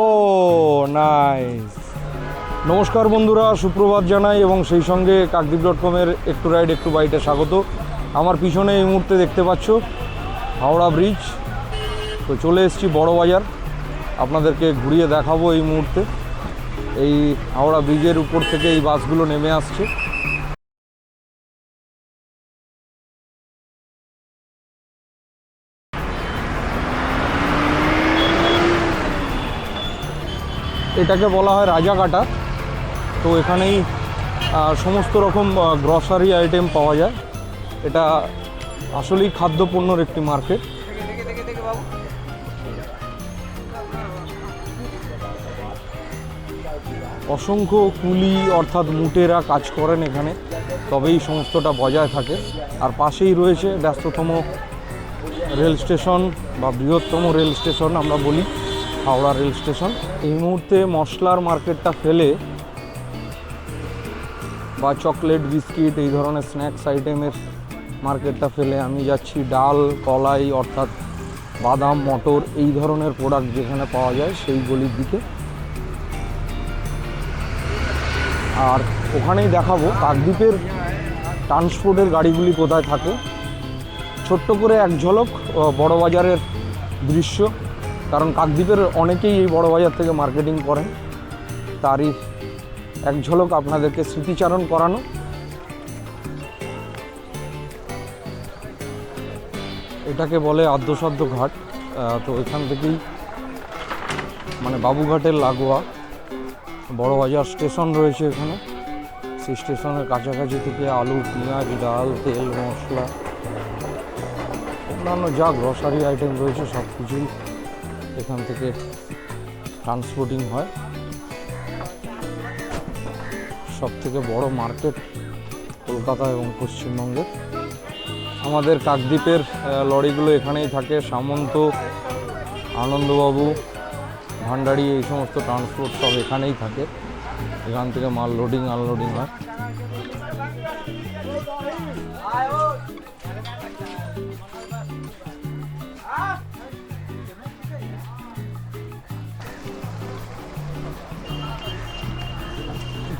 ও nice নমস্কার বন্ধুরা, সুপ্রভাত জানাই এবং সেই সঙ্গে কাকদ্বীপ ডট কমের একটু রাইড একটু বাইটে স্বাগত। আমার পিছনে এই মুহূর্তে দেখতে পাচ্ছ হাওড়া ব্রিজ তো চলে এসেছি বড় বাজার আপনাদেরকে ঘুরিয়ে দেখাবো এই মুহূর্তে। এই হাওড়া ব্রিজের উপর থেকে এই বাসগুলো নেমে আসছে। এটাকে বলা হয় রাজাকাটা তো এখানেই সমস্ত রকম গ্রসারি আইটেম পাওয়া যায়। এটা আসলেই খাদ্যপণ্যর একটি মার্কেট অসংখ্য কুলি অর্থাৎ মুটেরা কাজ করেন এখানে, তবেই সমস্তটা বজায় থাকে। আর পাশেই রয়েছে ব্যস্ততম রেল স্টেশন বা বৃহত্তম রেল স্টেশন আমরা বলি। Howrah rail station. এই মুহূর্তে মশলার মার্কেটটা ফেলে বা চকলেট বিস্কিট এই ধরনের স্ন্যাক্স আইটেমের মার্কেটটা ফেলে আমি যাচ্ছি ডাল কলাই অর্থাৎ বাদাম মটর এই ধরনের প্রোডাক্ট যেখানে পাওয়া যায় সেই গলির দিকে। আর ওখানেই দেখাবো কাকদ্বীপের ট্রান্সপোর্টের গাড়িগুলি কোথায় থাকে। ছোট্ট করে এক ঝলক আহ, বড় বাজারের দৃশ্য। কারণ কাকদ্বীপের অনেকেই এই বড় বাজার থেকে মার্কেটিং করেন। তারই এক ঝলক আপনাদেরকে স্মৃতিচারণ করানো। এটাকে বলে আদ্যসাধ্য ঘাট। তো এখান থেকেই মানে বাবুঘাটের লাগোয়া বড় বাজার স্টেশন রয়েছে এখানে। সেই স্টেশনের কাছাকাছি থেকে আলু, পেঁয়াজ, ডাল, তেল, মশলা, অন্যান্য যা গ্রসারি আইটেম রয়েছে সব কিছুই এখান থেকে ট্রান্সপোর্টিং হয়। সব থেকে বড় মার্কেট কলকাতা এবং পশ্চিমবঙ্গের। আমাদের কাকদ্বীপের লরিগুলো এখানেই থাকে। সামন্ত, আনন্দবাবু, ভান্ডারি, এই সমস্ত ট্রান্সপোর্ট সব এখানেই থাকে। এখান থেকে মাল লোডিং আনলোডিং হয়।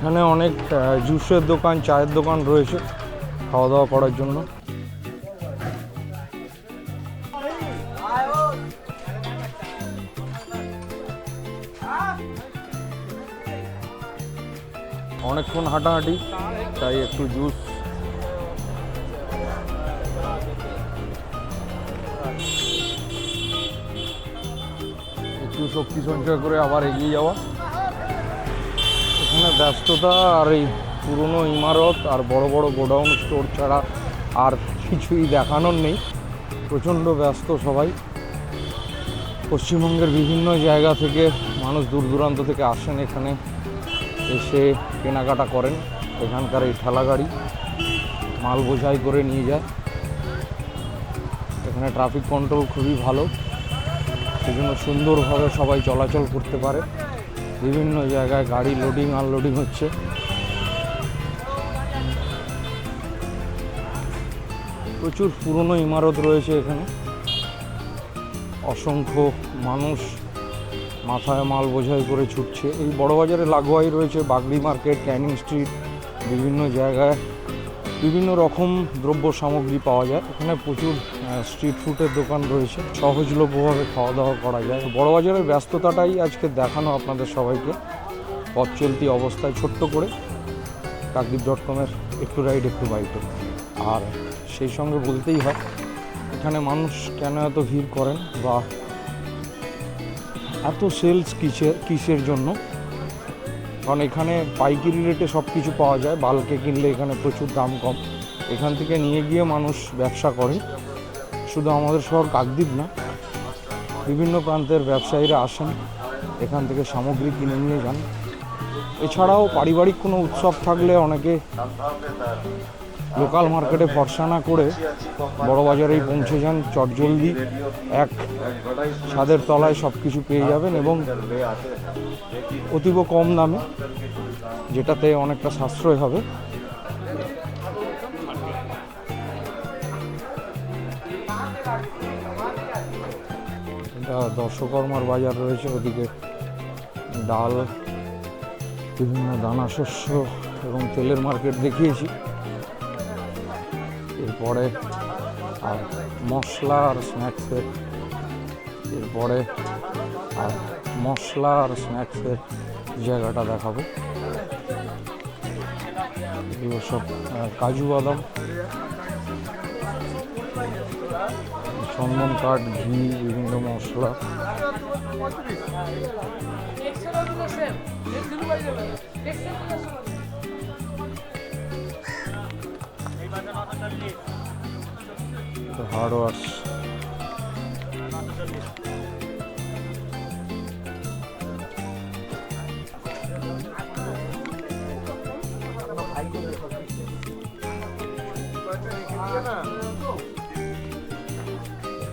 এখানে অনেক জুসের দোকান, চায়ের দোকান রয়েছে খাওয়া দাওয়া করার জন্য। অনেকক্ষণ হাঁটাহাঁটি, তাই একটু জুস। একটু শক্তি সঞ্চয় করে আবার এগিয়ে যাওয়া। এখানে ব্যস্ততা আর এই পুরনো ইমারত আর বড় বড় গোডাউন স্টোর ছাড়া আর কিছুই দেখানোর নেই। প্রচণ্ড ব্যস্ত সবাই। পশ্চিমবঙ্গের বিভিন্ন জায়গা থেকে মানুষ দূর দূরান্ত থেকে আসেন এখানে। এসে কেনাকাটা করেন। এখানকার এই ঠেলা গাড়ি মাল বোঝাই করে নিয়ে যায়। এখানে ট্রাফিক কন্ট্রোল খুবই ভালো। সেজন্য সুন্দরভাবে সবাই চলাচল করতে পারে। বিভিন্ন জায়গায় গাড়ি লোডিং আনলোডিং হচ্ছে। প্রচুর পুরনো ইমারত রয়েছে এখানে। অসংখ্য মানুষ মাথায় মাল বোঝাই করে ছুটছে। এই বড়বাজারে লাগোয়াই রয়েছে, বাগড়ি মার্কেট, ক্যানিং স্ট্রিট, বিভিন্ন জায়গায় বিভিন্ন রকম দ্রব্য সামগ্রী পাওয়া যায়। এখানে প্রচুর স্ট্রিট ফুডের দোকান রয়েছে। সহজলভ্যভাবে খাওয়া দাওয়া করা যায়। বড় বাজারের ব্যস্ততাটাই আজকে দেখানো আপনাদের সবাইকে। পথ চলতি অবস্থায় ছোট্ট করে কাকদ্বীপ ডট কমের একটু রাইড একটু বাইটে আর সেই সঙ্গে বলতেই হয়, এখানে মানুষ কেন এত ভিড় করেন বা এত সেলস কিসের কিসের জন্য? কারণ এখানে পাইকারি রেটে সব কিছু পাওয়া যায়, বালকে কিনলে এখানে প্রচুর দাম কম। এখান থেকে নিয়ে গিয়ে মানুষ ব্যবসা করে। শুধু আমাদের শহর কাকদ্বীপ না, বিভিন্ন প্রান্তের ব্যবসায়ীরা আসেন, এখান থেকে সামগ্রী কিনে নিয়ে যান। এছাড়াও পারিবারিক কোনো উৎসব থাকলে অনেকে লোকাল মার্কেটে ভরসা না করে বড় বাজারেই পৌঁছে যান চটজলদি। এক ছাদের তলায় সব কিছু পেয়ে যাবেন এবং অতীব কম দামে, যেটাতে অনেকটা সাশ্রয় হবে। এটা দর্শকর্মার বাজার রয়েছে, ওদিকে ডাল, বিভিন্ন দানা শস্য এবং তেলের মার্কেট দেখিয়েছি। এরপরে আর মশলা আর স্ন্যাক্সের এরপরে আর মশলা আর স্ন্যাক্সের জায়গাটা দেখাবো। এগুলো সব কাজু বাদাম, চন্দন কাঠ, ঘি, বিভিন্ন মশলা। হার্ডওয়ার্স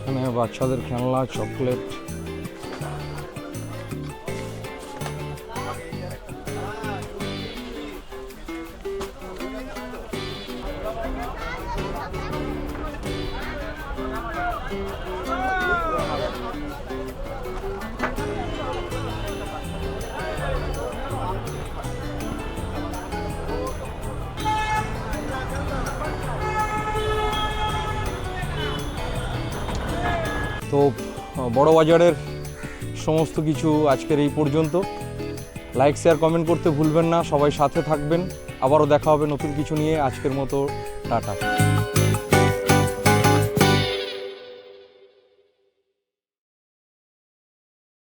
এখানে বাচ্চাদের খেলনা চকলেট। তো, বড় বাজারের সমস্ত কিছু আজকের এই পর্যন্ত। লাইক শেয়ার কমেন্ট করতে ভুলবেন না। সবাই সাথে থাকবেন। আবারও দেখা হবে নতুন কিছু নিয়ে। আজকের মতো, টাটা।